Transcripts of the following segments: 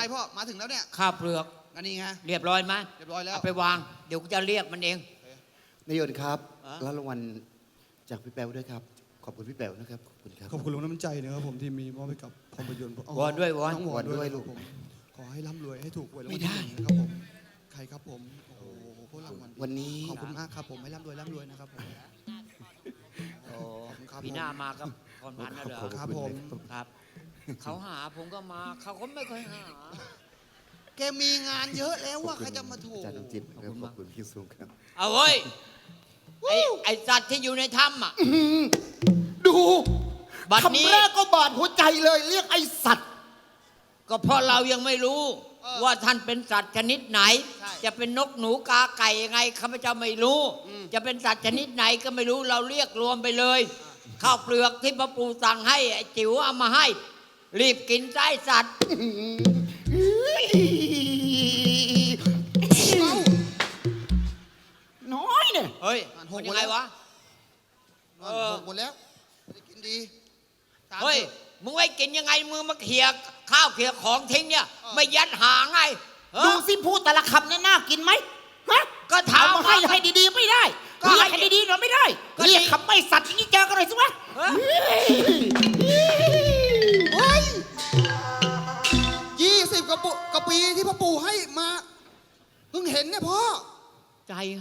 ไงพ่อ มาถึงแล้วเนี่ยข้าวเปลือก อันนี้ไง เรียบร้อยไหมเรียบร้อยแล้ว เอาไปวาง เดี๋ยวกูจะเรียกมันเอง นายยนต์ครับอะแล้วรางวัลจากพี่แป๋วด้วยครับ ขอบคุณพี่แป๋วนะครับ ขอบคุณครับ ขอบคุณลุงน้ำใจนะครับผมที่มีมอบให้กับภาพยนตร์วอนด้วยวอน น้องวอนวอนด้ด้ววยยลูลูกกผมขอให้ร่ำรวยให้ถูกหวยรางไม่วัลได้ที่หนึ่งนะครับผมใครครับผมโอ้โหพวกรางวัลวันนี้ ขอบคุณมากครับผมให้ร่ำรวยร่ำรวยนะครับผมโอ้ขอบคุณครับพี่หน้ามาครับพรพันธ์นะเหรอครับผม ครับ เขาหาผมก็มา เขาก็ไม่ค่อยหา แกมีงานเยอะแล้วว่าใครจะมาถูกอาจารย์น้ำจิ้มครับขอบคุณขมากอบคุณพี่สูงครับ เอาเฮ้ยไอไอสัตว์ที่อยู่ในถ้ำอะ ดูบัดนี้ คำแรกก็บาดหัวใจเลย เรียกไอสัตว์ ก็เพราะเรายังไม่รู้ เออว่าท่านเป็นสัตว์ชนิดไหน ใช่จะเป็นนกหนูกาไก่ยังไงข้าพเจ้าไม่รู้ อืม จะเป็นสัตว์ชนิดไหนก็ไม่รู้เราเรียกรวมไปเลยข้าวเปลือกที่พระปู่สั่งให้ไอ้จิ๋วเอามาให้ รีบกินไส้สัตว์น้อยเนี่ย เฮ้ยอ่านมันหกยังไงวะเออหมดแล้วไม่ได้กินดีตามเฮ้ย ถอะ มึงไว้กินยังไงมึงมาเขี่ยข้าวเขี่ยของทิ้งเนี่ย เออ ไม่ยัดหางไงเออดูสิพูดแต่ละคำเนี่ยน่ากินไหมฮะก็ถามเอามาให้ให้ดีๆไม่ได้ก็ให้เรียกให้ดีๆเราไม่ได้ก็เรียกดีคำไม่สัตว์อย่างนี้เจอกันเลยสิวะเออ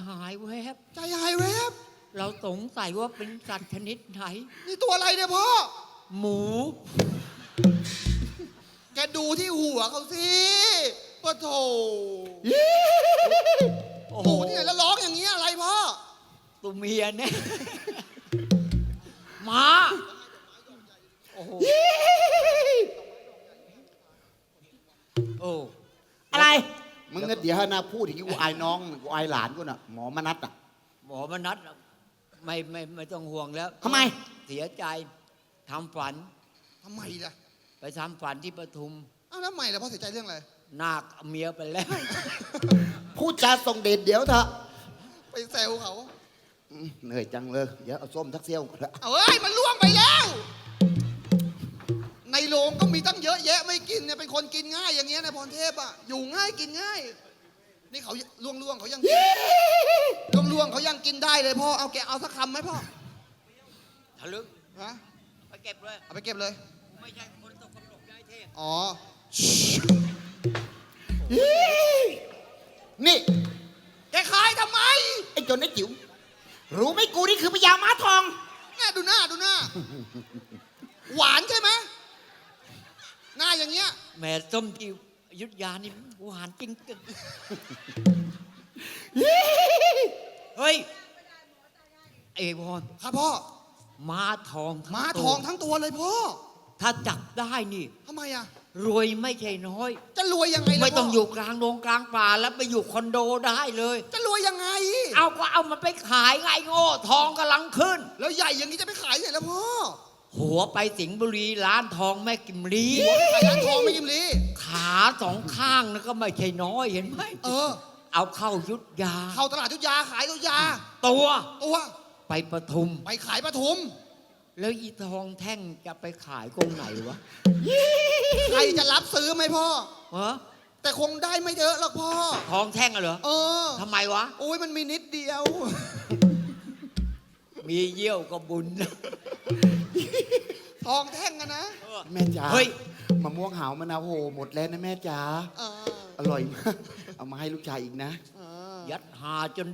หายแวบ ใจหายแวบ เราสงสัยว่าเป็นสัตว์ชนิดไหน นี่ตัวอะไรเนี่ยพ่อ หมู แกดูที่หัวเขาสิปะโถโอ้โห ปู่ที่ไหนแล้วร้องอย่างนี้ยอะไรพ่อ ตัวเมียเนี่ยหมาโอ้โหโอ้อะไร มึงก็เดี๋ยวนะพูดอย่างนี้กูอายน้องกูอายหลานกูน่ะหมอมนัดอะ หมอมนัดไม่ไม่ไม่ต้องห่วงแล้วทำไม เสียใจทำฝัน ทำไมล่ะไปทำฝันที่ปทุมอ้าวแล้วทำไมล่ะพ่อเสียใจเรื่องอะไร นาคเมียไปแล้ว พูดจาส่งเดชเดี๋ยวเถอะไปแซวเขา อืมเหนื่อยจังเลย เดี๋ยวเอาส้มทักเซี่ยวก่อนละ เอาเอ้ย มันล่วงไปแล้วใน โรงก็มีตั้งเยอะแยะไม่กินเนี่ยเป็นคนกินง่ายอย่างเงี้ยนะพรเทพอะอยู่ง่ายกินง่าย นี่เขาล่วงล่วงๆเขายังล่วงล่วงๆเขายังกินได้เลยพ่อเอาแกเอาสักคำไหมพ่อทะลึกฮะไปเก็บเลยเอาไปเก็บเลย ไม่ใช่คนตกกำหนดย้ายเทพอ๋อนี่แกขายทำไมไอ้จนไอ้จิ๋วรู้ไหมกูนี่คือพญาม้าทอง แน่ดูหน้าดูหน้า หวานใช่ไหมหน้า อย่างเงี้ยแม่ส้มที่อยุทธยานี่หวานจริงจังเฮ้ยไอ้บอลครับพ่อม้าทองทั้ม้าตัวทองทั้งตัวเลยพ่อถ้าจับได้นี่ ทำไมอะ รวยไม่ใช่น้อย จะรวยยังไงล่ะไม่ต้องพ่อยู่กลางโรงกลางป่าแล้วไปอยู่คอนโดได้เลย จะรวยยังไง เอาก็เอามันไปขายไงโง่ทองกำลังขึ้น แล้วใหญ่อย่างนี้จะไปขายที่ไหนแล้วพ่อ หัวไปสิงห์บุรีร้านทองแม่กิมลีหัวไปขายร้านทองไม่กิมลีขาสองข้างนะก็ไม่ใช่น้อยเห็นไหมเออ เอาเข้ายุทธยา เข้าตลาดทุกยาขายทุกยา ตัวตัวไปปทุม ไปขายปทุม แล้วอีทองแท่งจะไปขายกรงไหนวะใครจะรับซื้อไหมพ่อฮะแต่คงได้ไม่เยอะหรอกพ่อ ทองแท่งอะเหรอเออทำไมวะโอ้ยมันมีนิดเดียว มีเยี่ยวก็บุญนะ ทองแท่งอะนะ แม่จ๋าเฮ้ย มะม่วงหาวมะนาวโหหมดแล้วนะแม่จ๋า เอออร่อยมาก เอามาให้ลูกชายอีกนะ เออยัดหาจน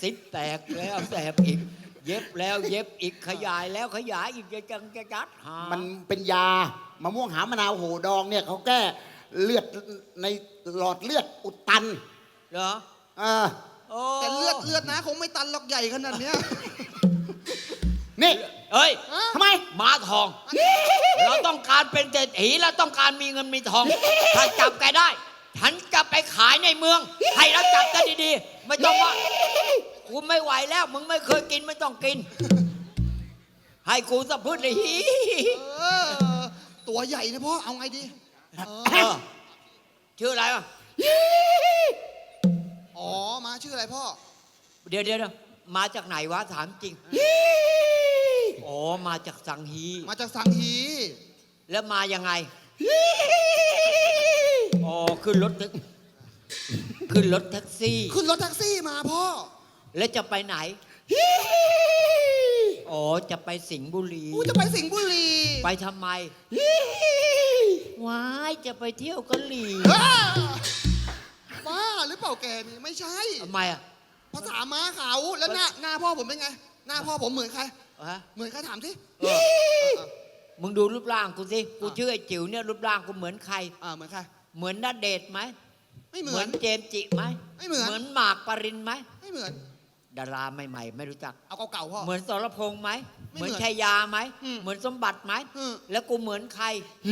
ซิปแตกแล้วแตกอีก เย็บแล้วเย็บอีกขยายแล้วขยายอีกจะจังจะยัดหามันเป็นยามะม่วงหาวมะนาวโหดองเนี่ยเขาแก้เลือดในหลอดเลือดอุดตันเหรออ่าโอ้แต่เลือดเลือดนะ คงไม่ตันหรอกใหญ่ขนาดเนี้ยนี่เฮ้ยฮะทำไม ม้าทอง เราต้องการเป็นเศรษฐีเราต้องการมีเงินมีทอง ถ้าจับแกได้ ฉันจะไปขายในเมือง ให้เราจับกันดีๆ ไม่ต้องว่ากูไม่ไหวแล้ว มึงไม่เคยกินไม่ต้องกิน ให้กูสะพื้นเลยฮีเออ ตัวใหญ่นะพ่อ เอาไงดีเอเอออชื่ออะไรวะอ๋อ มาชื่ออะไรพ่อ เดี๋ยวเดี๋ยวเดี๋ยวมาจากไหนวะถามจริง อ๋อ มาจากสังฮี มาจากสังฮีแล้วมายังไง อ๋อ ขึ้นรถแท็กขึ้นรถแท็กซี่ ขึ้นรถแท็กซี่มาพ่อ แล้วจะไปไหน อ๋อ จะไปสิงห์บุรีกูจะไปสิงห์บุรีไปทำไม ว้าย จะไปเที่ยวกะหรี่บ้าบ้าหรือเปล่าแกนี่ไม่ใช่ ทำไมอะ ภาษาม้าเขาแล้วหน้าหน้าพ่อผมเป็นไง หน้าพ่อผมเหมือนใคร ฮะ เหมือนใครถามสิเออ มึงดูรูปร่างกูสิ กูชื่อไอ้จิ๋วเนี่ยรูปร่างกูเหมือนใคร อ่าเหมือนใคร เหมือนณเดชน์ไหมไม่เหเหมืมืออนนเจมส์จิไหมไม่เหมือน เหมือนหมากปรินไหม ไม่เหมือน ดาราใหม่ๆ ไม่รู้จัก เอาเก่าๆพ่อ เหมือนสรพงษ์ไหม ไม่เหมือนเหมือนชัยยาไหม อืมเหมือนสมบัติไหม อืม แล้วกูเหมือนใครเ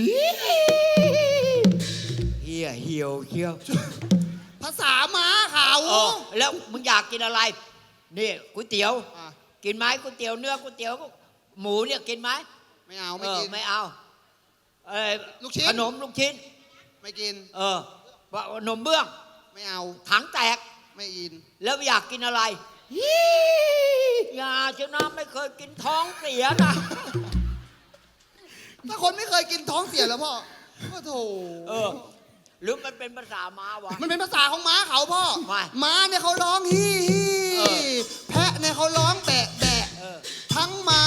ฮียเหี่ยวเขี้ยวภาษาม้าเขา เออแล้วมึงอยากกินอะไร นี่ก๋วยเตี๋ยว อะ กินไหมก๋วยเตี๋ยวเนื้อก๋วยเตี๋ยวหมูเนี่ยกินไหมไม่เอาไม่เออกิน ไม่เอาเอ้ยลูกชิ้น ขนมลูกชิ้น ไม่กิน เออว่าขนมเบื้องไม่เอา ถังแตก ไม่อิน แล้วอยากกินอะไรอย่าชนะไม่เคยกินท้องเสียนะ ถ้าคนไม่เคยกินท้องเสียแล้วพ่อก็โถเออ หรือมันเป็นภาษาม้าวะ มันเป็นภาษาของม้าเขาพ่อไม่ม้าเนี่ยเขาร้องฮี่ฮี่เออ แพะ เนี่ยเขาร้องแบะแบะเออทั้งม้า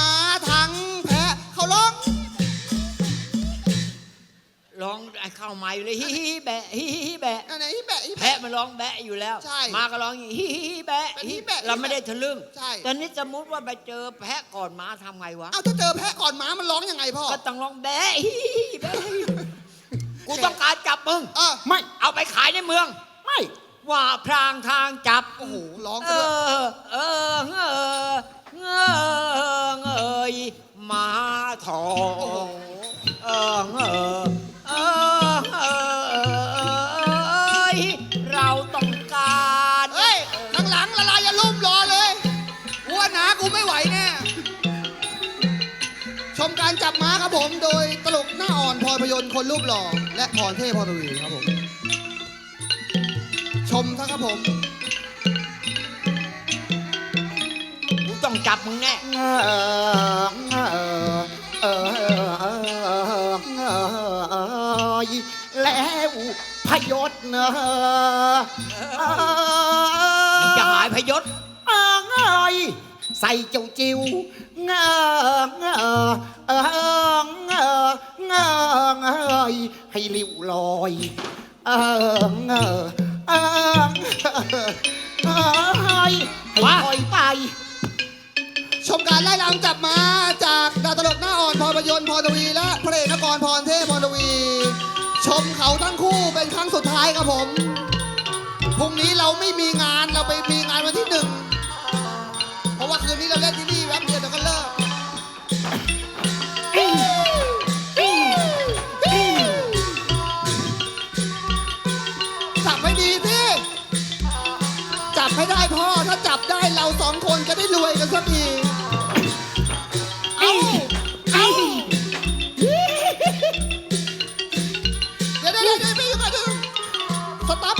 ทั้งแพะเขาร้องร้องไอ้ข้าวไม้เลยฮิฮิฮิแบะฮิฮิฮิแบะอันไหนฮี่แบะฮี่แพะแบะมันร้องแบะอยู่แล้ว ใช่มาก็ร้องอย่างฮิฮิฮิแบะเป็นฮิแบะเราไม่ได้ทะลึ่งใช่แต่นี่สมมติว่าไปเจอแพะก่อนม้าทำไงวะ เอาถ้าเจอแพะก่อนม้ามันร้องยังไงพ่อ ก็ต้องร้องแบะฮิฮิฮิแบะกูต้องการจับมึง เออ ไม่เอาไปขายในเมืองไม่ ว่าพรางทางจับ โอ้โหร้องเอซะด้วยอเออเงอเงอเงยมาทอโอ้โห งเออเงอเออเอยเราต้องการเฮ้ยข้างหลังละลายอย่าลุ่มรอเลยกูว่าหนากูไม่ไหวแน่ชมการจับม้าครับผม โดยตลกหน้าอ่อนพลอยพยนต์คนรูปหล่อและพรเทพพรวีครับผม ชมซะครับผมกูต้องจับมึงแน่ แล้วพยศเนอมึงจะหายพยศ เออเงยใส่เจ้าจิวเงอเงอเออเงอเงอให้ริ้วลอยเออเงอ เออเงยให้ลอยไป ชมการไล่ลำจับมาจากดาวตลกหน้าอ่อนพรพยนต์พรทวีและพระเอกนครพรเทพพรทวี ชมเขาทั้งคู่เป็นครั้งสุดท้ายครับผมพรุ่งนี้เราไม่มีงานเราไปมีงานวันที่หนึ่งเพราะว่าคืนนี้เราเล่นที่นี่ รวยกันสักทีเอาเอาเดี๋ยวเดี๋ยวเดี๋ยวเดี๋ยวเดี๋ยวเดี๋ยวสต๊อป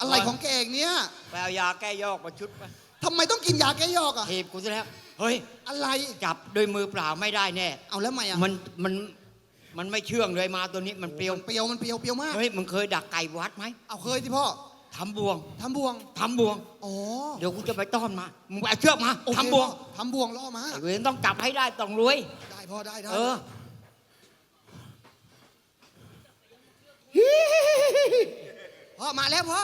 อะไรของแกเองเนี่ยไปเอายาแก้ยอกมาชุดไปทำไมต้องกินยาแก้ยอกอะ ทีบกูซะแล้ว เฮ้ย อะไร จับด้วยมือเปล่าไม่ได้แน่ เอาแล้วทำไมอะมัน มัน มันไม่เชื่องเลยมาตัวนี้มันเปรี้ยว มันเปรี้ยวมันเปรี้ยวเปรี้ยวมาก เฮ้ย มึงเคยดักไก่วัดไหม เอาเคยสิพ่อ ทำบวงทำบวงทำบวง อ๋อเดี๋ยวกูจะไปต้อนมา มึงไปเอาเชือกมาโอเคทำบวงพ่อทำบวงล่อมาไอ้เวรต้องจับให้ได้ต้องรวย ได้พ่อได้ได้เออ พ่อมาแล้วพ่อ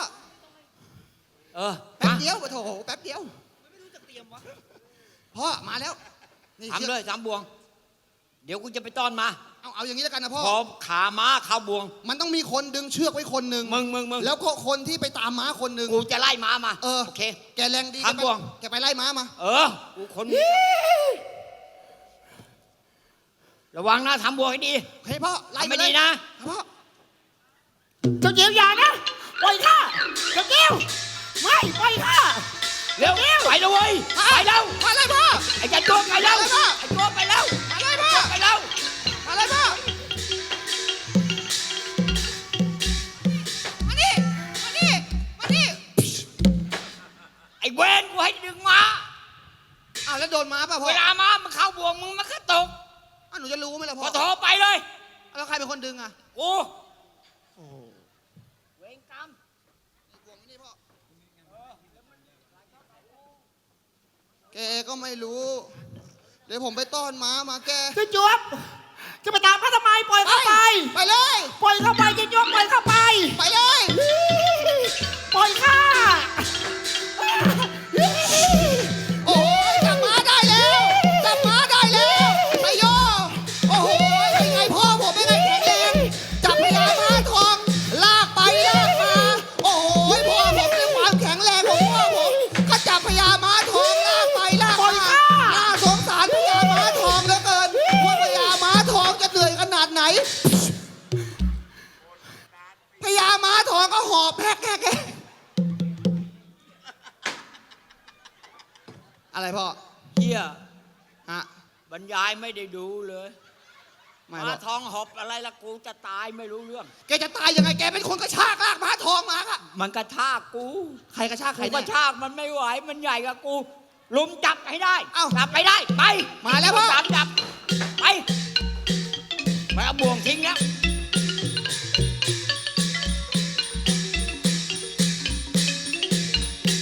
เออแป๊บมาเดียวโถแป๊บเดียวพ่อมาแล้วนี่ทำเลยทำบวง เดี๋ยวกูจะไปต้อนมา เอาเอาอย่างนี้แล้วกันนะพ่อ พอขาม้าเข้าบวง มันต้องมีคนดึงเชือกไว้คนหนึ่งมึงมึงมึงแล้วก็คนที่ไปตามม้าคนหนึ่งกูจะไล่ม้ามา เออโอเค แกแรงดีทำบ่วง แกไปไล่ม้ามา เออกูคน ระวังนะทำบวงให้ดี เฮ้ยพ่อไล่ทำไม่มาเลยดีนะ ครับพ่อ เจ้าเจียวอย่านะปล่อยข้าเจ้าเจียว นูจะรู้ไหมล่ะพพ่ออโทรไปเลยอแล้วใครเป็นคนดึงอะกูโอ้โหเวรกรรมห่วงไว้นี่พ่อแกก็ไม่รู้ เดี๋ยวผมไปต้อนม้ามาแกเจ๊จวบจะไปตามเขาทำไมปล่อยเข้าไป ไปเลย ปล่อยเข้าไปเจ๊จวบปล่อยเข้าไป ไป รรยายไม่ได้ดูเลยไมรมาทองหอบอะไรละกูจะตายไม่รู้เรื่อง แกจะตายยังไงแกเป็นคนกระชากลากมาทองมาอะมันกระชากกูใครกระชากใครกูกเนี่ระชากมันไม่ไหวมันใหญ่กับกู ลุมจับให้ได้เอาจับไปได้ไปมาแล้วพ่อ จับจับไปไปเอาบ่วงทิ้งแล้ว